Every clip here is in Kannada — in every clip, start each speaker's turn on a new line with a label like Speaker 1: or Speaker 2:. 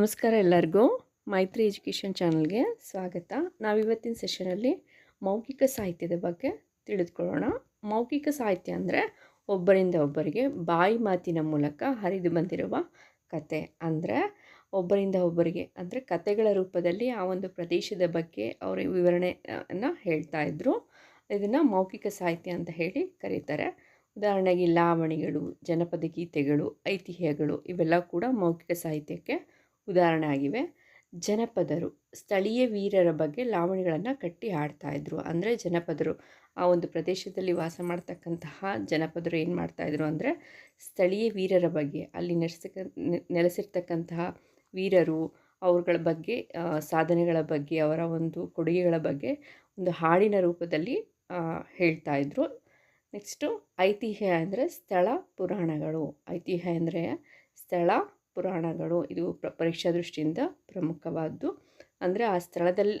Speaker 1: ನಮಸ್ಕಾರ ಎಲ್ಲರಿಗೂ. ಮೈತ್ರಿ ಎಜುಕೇಷನ್ ಚಾನಲ್ಗೆ ಸ್ವಾಗತ. ನಾವಿವತ್ತಿನ ಸೆಷನಲ್ಲಿ ಮೌಖಿಕ ಸಾಹಿತ್ಯದ ಬಗ್ಗೆ ತಿಳಿದುಕೊಳ್ಳೋಣ. ಮೌಖಿಕ ಸಾಹಿತ್ಯ ಅಂದರೆ ಒಬ್ಬರಿಂದ ಒಬ್ಬರಿಗೆ ಬಾಯಿ ಮಾತಿನ ಮೂಲಕ ಹರಿದು ಬಂದಿರುವ ಕತೆ. ಅಂದರೆ ಒಬ್ಬರಿಂದ ಒಬ್ಬರಿಗೆ, ಅಂದರೆ ಕತೆಗಳ ರೂಪದಲ್ಲಿ ಆ ಒಂದು ಪ್ರದೇಶದ ಬಗ್ಗೆ ಅವರ ವಿವರಣೆಯನ್ನು ಹೇಳ್ತಾ ಇದ್ದರು ಇದನ್ನು ಮೌಖಿಕ ಸಾಹಿತ್ಯ ಅಂತ ಹೇಳಿ ಕರೀತಾರೆ. ಉದಾಹರಣೆಗೆ ಲಾವಣಿಗಳು, ಜನಪದ ಗೀತೆಗಳು, ಐತಿಹ್ಯಗಳು ಇವೆಲ್ಲ ಕೂಡ ಮೌಖಿಕ ಸಾಹಿತ್ಯಕ್ಕೆ ಉದಾಹರಣೆ ಆಗಿವೆ. ಜನಪದರು ಸ್ಥಳೀಯ ವೀರರ ಬಗ್ಗೆ ಲಾವಣಿಗಳನ್ನು ಕಟ್ಟಿ ಹಾಡ್ತಾಯಿದ್ರು ಅಂದರೆ ಜನಪದರು ಆ ಒಂದು ಪ್ರದೇಶದಲ್ಲಿ ವಾಸ ಮಾಡ್ತಕ್ಕಂತಹ ಜನಪದರು ಏನು ಮಾಡ್ತಾಯಿದ್ರು ಅಂದರೆ ಸ್ಥಳೀಯ ವೀರರ ಬಗ್ಗೆ, ಅಲ್ಲಿ ನೆಲೆಸಕ ನೆಲೆಸಿರ್ತಕ್ಕಂತಹ ವೀರರು ಅವ್ರಗಳ ಬಗ್ಗೆ ಸಾಧನೆಗಳ ಬಗ್ಗೆ, ಅವರ ಒಂದು ಕೊಡುಗೆಗಳ ಬಗ್ಗೆ ಒಂದು ಹಾಡಿನ ರೂಪದಲ್ಲಿ ಹೇಳ್ತಾ ಇದ್ರು. ನೆಕ್ಸ್ಟು ಐತಿಹ್ಯ ಅಂದರೆ ಸ್ಥಳ ಪುರಾಣಗಳು. ಐತಿಹ್ಯ ಅಂದರೆ ಸ್ಥಳ ಪುರಾಣಗಳು ಇದು ಪ್ರ ಪರೀಕ್ಷಾ ದೃಷ್ಟಿಯಿಂದ ಪ್ರಮುಖವಾದ್ದು. ಅಂದರೆ ಆ ಸ್ಥಳದಲ್ಲಿ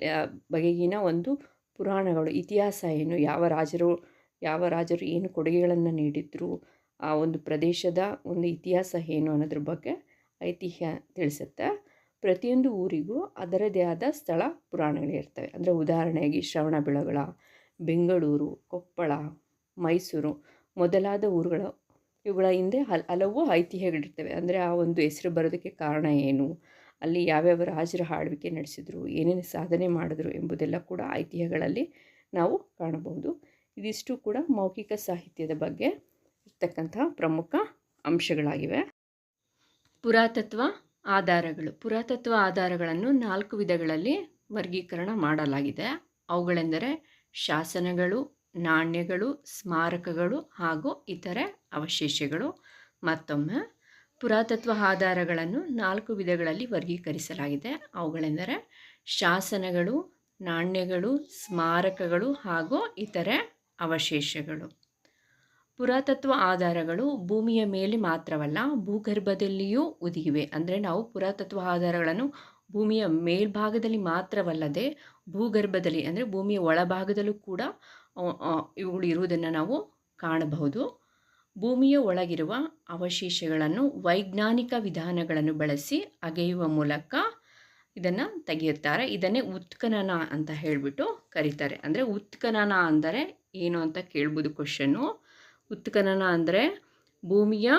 Speaker 1: ಬಗೆಗಿನ ಒಂದು ಪುರಾಣಗಳು, ಇತಿಹಾಸ ಏನು, ಯಾವ ರಾಜರು ಯಾವ ರಾಜರು ಏನು ಕೊಡುಗೆಗಳನ್ನು ನೀಡಿದ್ರು, ಆ ಒಂದು ಪ್ರದೇಶದ ಒಂದು ಇತಿಹಾಸ ಏನು ಅನ್ನೋದ್ರ ಬಗ್ಗೆ ಐತಿಹ್ಯ ತಿಳಿಸುತ್ತೆ. ಪ್ರತಿಯೊಂದು ಊರಿಗೂ ಅದರದೇ ಆದ ಸ್ಥಳ ಪುರಾಣಗಳಿರ್ತವೆ ಅಂದರೆ ಉದಾಹರಣೆಯಾಗಿ ಶ್ರವಣಬೆಳಗೊಳ ಬೆಂಗಳೂರು, ಕೊಪ್ಪಳ, ಮೈಸೂರು ಮೊದಲಾದ ಊರುಗಳು ಇವುಗಳ ಹಿಂದೆ ಹಲ್, ಹಲವು ಐತಿಹ್ಯಗಳಿರ್ತವೆ. ಅಂದರೆ ಆ ಒಂದು ಹೆಸರು ಬರೋದಕ್ಕೆ ಕಾರಣ ಏನು? ಅಲ್ಲಿ ಯಾವ್ಯಾವ ರಾಜರು ಆಳ್ವಿಕೆ ನಡೆಸಿದ್ರು? ಏನೇನು ಸಾಧನೆ ಮಾಡಿದ್ರು? ಎಂಬುದೆಲ್ಲ ಕೂಡ ಐತಿಹ್ಯಗಳಲ್ಲಿ ನಾವು ಕಾಣಬಹುದು. ಇದಿಷ್ಟು ಕೂಡ ಮೌಖಿಕ ಸಾಹಿತ್ಯದ ಬಗ್ಗೆ ಇರ್ತಕ್ಕಂತಹ ಪ್ರಮುಖ ಅಂಶಗಳಾಗಿವೆ. ಪುರಾತತ್ವ ಆಧಾರಗಳು. ಪುರಾತತ್ವ ಆಧಾರಗಳನ್ನು ನಾಲ್ಕು ವಿಧಗಳಲ್ಲಿ ವರ್ಗೀಕರಣ ಮಾಡಲಾಗಿದೆ. ಅವುಗಳೆಂದರೆ ಶಾಸನಗಳು ನಾಣ್ಯಗಳು, ಸ್ಮಾರಕಗಳು ಹಾಗೂ ಇತರೆ ಅವಶೇಷಗಳು. ಮತ್ತೊಮ್ಮೆ, ಪುರಾತತ್ವ ಆಧಾರಗಳನ್ನು ನಾಲ್ಕು ವಿಧಗಳಲ್ಲಿ ವರ್ಗೀಕರಿಸಲಾಗಿದೆ. ಅವುಗಳೆಂದರೆ ಶಾಸನಗಳು, ನಾಣ್ಯಗಳು, ಸ್ಮಾರಕಗಳು ಹಾಗೂ ಇತರೆ ಅವಶೇಷಗಳು. ಪುರಾತತ್ವ ಆಧಾರಗಳು ಭೂಮಿಯ ಮೇಲೆ ಮಾತ್ರವಲ್ಲ, ಭೂಗರ್ಭದಲ್ಲಿಯೂ ಉದಿಗಿವೆ. ಅಂದರೆ ನಾವು ಪುರಾತತ್ವ ಆಧಾರಗಳನ್ನು ಭೂಮಿಯ ಮೇಲ್ಭಾಗದಲ್ಲಿ ಮಾತ್ರವಲ್ಲದೆ ಭೂಗರ್ಭದಲ್ಲಿ ಅಂದರೆ ಭೂಮಿಯ ಒಳಭಾಗದಲ್ಲೂ ಕೂಡ ಇವುಗಳು ಇರುವುದನ್ನು ನಾವು ಕಾಣಬಹುದು. ಭೂಮಿಯ ಒಳಗಿರುವ ಅವಶೇಷಗಳನ್ನು ವೈಜ್ಞಾನಿಕ ವಿಧಾನಗಳನ್ನು ಬಳಸಿ ಅಗೆಯುವ ಮೂಲಕ ಇದನ್ನು ತೆಗೆಯುತ್ತಾರೆ. ಇದನ್ನೇ ಉತ್ಖನನ ಅಂತ ಹೇಳಿಬಿಟ್ಟು ಕರೀತಾರೆ. ಅಂದರೆ ಉತ್ಖನನ ಅಂದರೆ ಏನು ಅಂತ ಕೇಳ್ಬೋದು ಕ್ವಶನ್ನು ಉತ್ಖನನ ಅಂದರೆ ಭೂಮಿಯ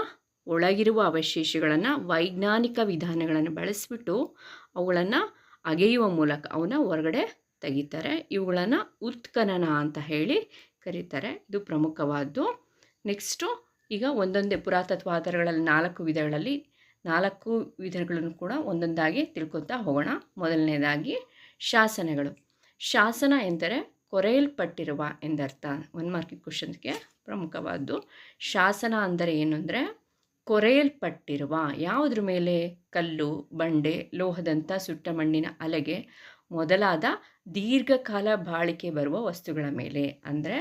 Speaker 1: ಒಳಗಿರುವ ಅವಶೇಷಗಳನ್ನು ವೈಜ್ಞಾನಿಕ ವಿಧಾನಗಳನ್ನು ಬಳಸಿಬಿಟ್ಟು ಅವುಗಳನ್ನು ಅಗೆಯುವ ಮೂಲಕ ಅವನ್ನ ಹೊರಗಡೆ ತೆಗಿತಾರೆ. ಇವುಗಳನ್ನು ಉತ್ಖನನ ಅಂತ ಹೇಳಿ ಕರೀತಾರೆ. ಇದು ಪ್ರಮುಖವಾದ್ದು. ನೆಕ್ಸ್ಟು ಈಗ ಒಂದೊಂದೇ ಪುರಾತತ್ವ ಆಧಾರಗಳಲ್ಲಿ ನಾಲ್ಕು ವಿಧಗಳಲ್ಲಿ ನಾಲ್ಕು ವಿಧಗಳನ್ನು ಕೂಡ ಒಂದೊಂದಾಗಿ ತಿಳ್ಕೊತಾ ಹೋಗೋಣ. ಮೊದಲನೇದಾಗಿ ಶಾಸನಗಳು. ಶಾಸನ ಎಂದರೆ ಕೊರೆಯಲ್ಪಟ್ಟಿರುವ ಎಂದರ್ಥ. ಒನ್ ಮಾರ್ಕಿಂಗ್ ಕ್ವಶನ್ಗೆ ಪ್ರಮುಖವಾದ್ದು. ಶಾಸನ ಅಂದರೆ ಏನು ಅಂದರೆ ಕೊರೆಯಲ್ಪಟ್ಟಿರುವ ಯಾವುದ್ರ ಮೇಲೆ? ಕಲ್ಲು, ಬಂಡೆ, ಲೋಹದಂಥ ಸುಟ್ಟ ಮಣ್ಣಿನ ಅಲೆಗೆ ಮೊದಲಾದ ದೀರ್ಘಕಾಲ ಬಾಳಿಕೆ ಬರುವ ವಸ್ತುಗಳ ಮೇಲೆ. ಅಂದರೆ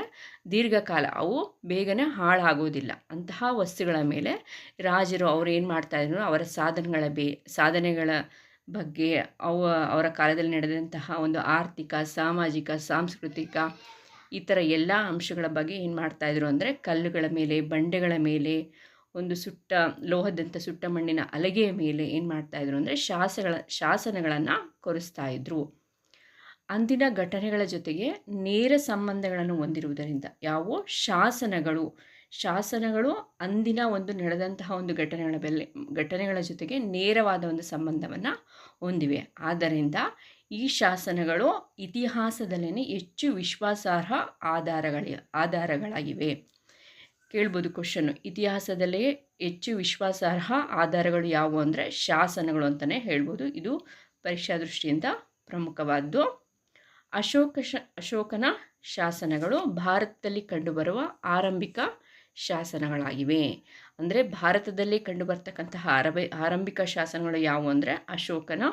Speaker 1: ದೀರ್ಘಕಾಲ, ಅವು ಬೇಗನೆ ಹಾಳಾಗೋದಿಲ್ಲ. ಅಂತಹ ವಸ್ತುಗಳ ಮೇಲೆ ರಾಜರು ಅವರು ಏನು ಮಾಡ್ತಾಯಿದ್ರು ಅವರ ಸಾಧನೆಗಳ ಬೇ, ಸಾಧನೆಗಳ ಬಗ್ಗೆ ಅವ, ಅವರ ಕಾಲದಲ್ಲಿ ನಡೆದಂತಹ ಒಂದು ಆರ್ಥಿಕ, ಸಾಮಾಜಿಕ, ಸಾಂಸ್ಕೃತಿಕ ಈ ಥರ ಎಲ್ಲ ಅಂಶಗಳ ಬಗ್ಗೆ ಏನು ಮಾಡ್ತಾಯಿದ್ರು ಅಂದರೆ ಕಲ್ಲುಗಳ ಮೇಲೆ, ಬಂಡೆಗಳ ಮೇಲೆ ಒಂದು ಸುಟ್ಟ, ಲೋಹದಂಥ ಸುಟ್ಟ ಮಣ್ಣಿನ ಅಲಗೆಯ ಮೇಲೆ ಏನು ಮಾಡ್ತಾಯಿದ್ರು ಅಂದರೆ ಶಾಸಗಳ, ಶಾಸನಗಳನ್ನು ಕೊರೆಸ್ತಾ ಇದ್ರು. ಅಂದಿನ ಘಟನೆಗಳ ಜೊತೆಗೆ ನೇರ ಸಂಬಂಧಗಳನ್ನು ಹೊಂದಿರುವುದರಿಂದ ಯಾವುವು ಶಾಸನಗಳು ಶಾಸನಗಳು ಅಂದಿನ ಒಂದು ನಡೆದಂತಹ ಒಂದು ಘಟನೆಗಳ ಬೆಲೆ, ಘಟನೆಗಳ ಜೊತೆಗೆ ನೇರವಾದ ಒಂದು ಸಂಬಂಧವನ್ನು ಹೊಂದಿವೆ. ಆದ್ದರಿಂದ ಈ ಶಾಸನಗಳು ಇತಿಹಾಸದಲ್ಲೇ ಹೆಚ್ಚು ವಿಶ್ವಾಸಾರ್ಹ ಆಧಾರಗಳ, ಆಧಾರಗಳಾಗಿವೆ. ಕೇಳ್ಬೋದು ಕ್ವಶನ್ನು ಇತಿಹಾಸದಲ್ಲೇ ಹೆಚ್ಚು ವಿಶ್ವಾಸಾರ್ಹ ಆಧಾರಗಳು ಯಾವುವು ಅಂದರೆ ಶಾಸನಗಳು ಅಂತಲೇ ಹೇಳ್ಬೋದು. ಇದು ಪರೀಕ್ಷಾ ದೃಷ್ಟಿಯಿಂದ ಪ್ರಮುಖವಾದ್ದು. ಅಶೋಕ ಶ, ಅಶೋಕನ ಶಾಸನಗಳು ಭಾರತದಲ್ಲಿ ಕಂಡುಬರುವ ಆರಂಭಿಕ ಶಾಸನಗಳಾಗಿವೆ. ಅಂದರೆ ಭಾರತದಲ್ಲಿ ಕಂಡುಬರ್ತಕ್ಕಂತಹ ಆರಂಭಿಕ ಶಾಸನಗಳು ಯಾವುವು ಅಂದರೆ ಅಶೋಕನ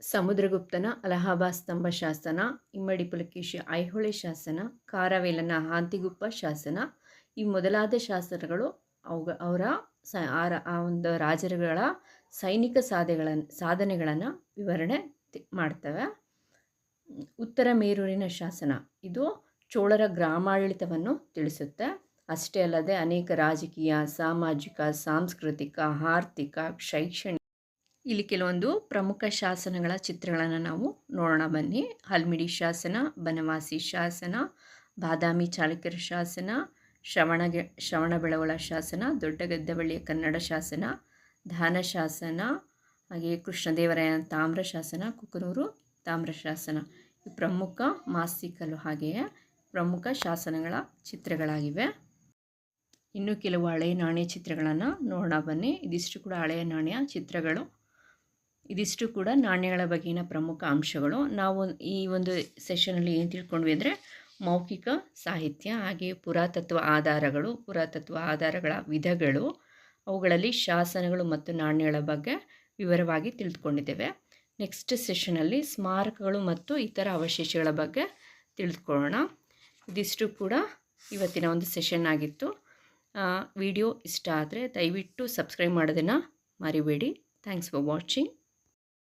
Speaker 1: ಸಮುದ್ರಗುಪ್ತನ, ಅಲಹಾಬಾದ್ ಸ್ತಂಭ ಶಾಸನ, ಇಮ್ಮಡಿ ಪುಲಕೇಶಿ ಐಹೊಳೆ ಶಾಸನ, ಕಾರವೇಲನ ಹಾಂತಿಗುಪ್ಪ ಶಾಸನ ಈ ಮೊದಲಾದ ಶಾಸನಗಳು ಅವುಗ, ಅವರ ಸ ಆ ಒಂದು ರಾಜರುಗಳ ಸೈನಿಕ ಸಾಧೆಗಳನ್ನು ಸಾಧನೆಗಳನ್ನು ವಿವರಣೆ ಮಾಡ್ತವೆ. ಉತ್ತರ ಮೇರೂರಿನ ಶಾಸನ, ಇದು ಚೋಳರ ಗ್ರಾಮಾಡಳಿತವನ್ನು ತಿಳಿಸುತ್ತೆ. ಅಷ್ಟೇ ಅಲ್ಲದೆ ಅನೇಕ ರಾಜಕೀಯ, ಸಾಮಾಜಿಕ, ಸಾಂಸ್ಕೃತಿಕ, ಆರ್ಥಿಕ, ಶೈಕ್ಷಣಿಕ ಇಲ್ಲಿ ಕೆಲವೊಂದು ಪ್ರಮುಖ ಶಾಸನಗಳ ಚಿತ್ರಗಳನ್ನು ನಾವು ನೋಡೋಣ. ಬನ್ನಿ. ಹಲ್ಮಿಡಿ ಶಾಸನ, ಬನವಾಸಿ ಶಾಸನ, ಬಾದಾಮಿ ಚಾಲುಕ್ಯರ ಶಾಸನ ಶ್ರವಣಗೆ ಶ್ರವಣಬೆಳಗೊಳ ಶಾಸನ ದೊಡ್ಡಗದ್ದಬಳ್ಳಿಯ ಕನ್ನಡ ಶಾಸನ, ದಾನ ಶಾಸನ, ಹಾಗೆಯೇ ಕೃಷ್ಣದೇವರಾಯ ತಾಮ್ರ ಶಾಸನ, ಕುಕನೂರು ತಾಮ್ರ ಶಾಸನ. ಪ್ರಮುಖ ಮಾಸಿಕಲು ಹಾಗೆಯೇ ಪ್ರಮುಖ ಶಾಸನಗಳ ಚಿತ್ರಗಳಾಗಿವೆ. ಇನ್ನು ಕೆಲವು ಹಳೆಯ ನಾಣ್ಯ ಚಿತ್ರಗಳನ್ನು ನೋಡೋಣ ಬನ್ನಿ. ಇದಿಷ್ಟು ಕೂಡ ಹಳೆಯ ನಾಣ್ಯ ಚಿತ್ರಗಳು. ಇದಿಷ್ಟು ಕೂಡ ನಾಣ್ಯಗಳ ಬಗೆಗಿನ ಪ್ರಮುಖ ಅಂಶಗಳು. ನಾವು ಈ ಒಂದು ಸೆಷನಲ್ಲಿ ಏನು ತಿಳ್ಕೊಂಡ್ವಿ ಅಂದರೆ ಮೌಖಿಕ ಸಾಹಿತ್ಯ ಹಾಗೆ ಪುರಾತತ್ವ ಆಧಾರಗಳು, ಪುರಾತತ್ವ ಆಧಾರಗಳ ವಿಧಗಳು, ಅವುಗಳಲ್ಲಿ ಶಾಸನಗಳು ಮತ್ತು ನಾಣ್ಯಗಳ ಬಗ್ಗೆ ವಿವರವಾಗಿ ತಿಳಿದುಕೊಂಡಿದ್ದೇವೆ ನೆಕ್ಸ್ಟ್ ಸೆಷನಲ್ಲಿ ಸ್ಮಾರಕಗಳು ಮತ್ತು ಇತರ ಅವಶೇಷಗಳ ಬಗ್ಗೆ ತಿಳಿದುಕೊಳ್ಳೋಣ ಇದಿಷ್ಟು ಕೂಡ ಇವತ್ತಿನ ಒಂದು ಸೆಷನ್ ಆಗಿತ್ತು. ವಿಡಿಯೋ ಇಷ್ಟ ಆದರೆ ದಯವಿಟ್ಟು ಸಬ್ಸ್ಕ್ರೈಬ್ ಮಾಡೋದನ್ನು ಮರಿಬೇಡಿ. Thanks for watching.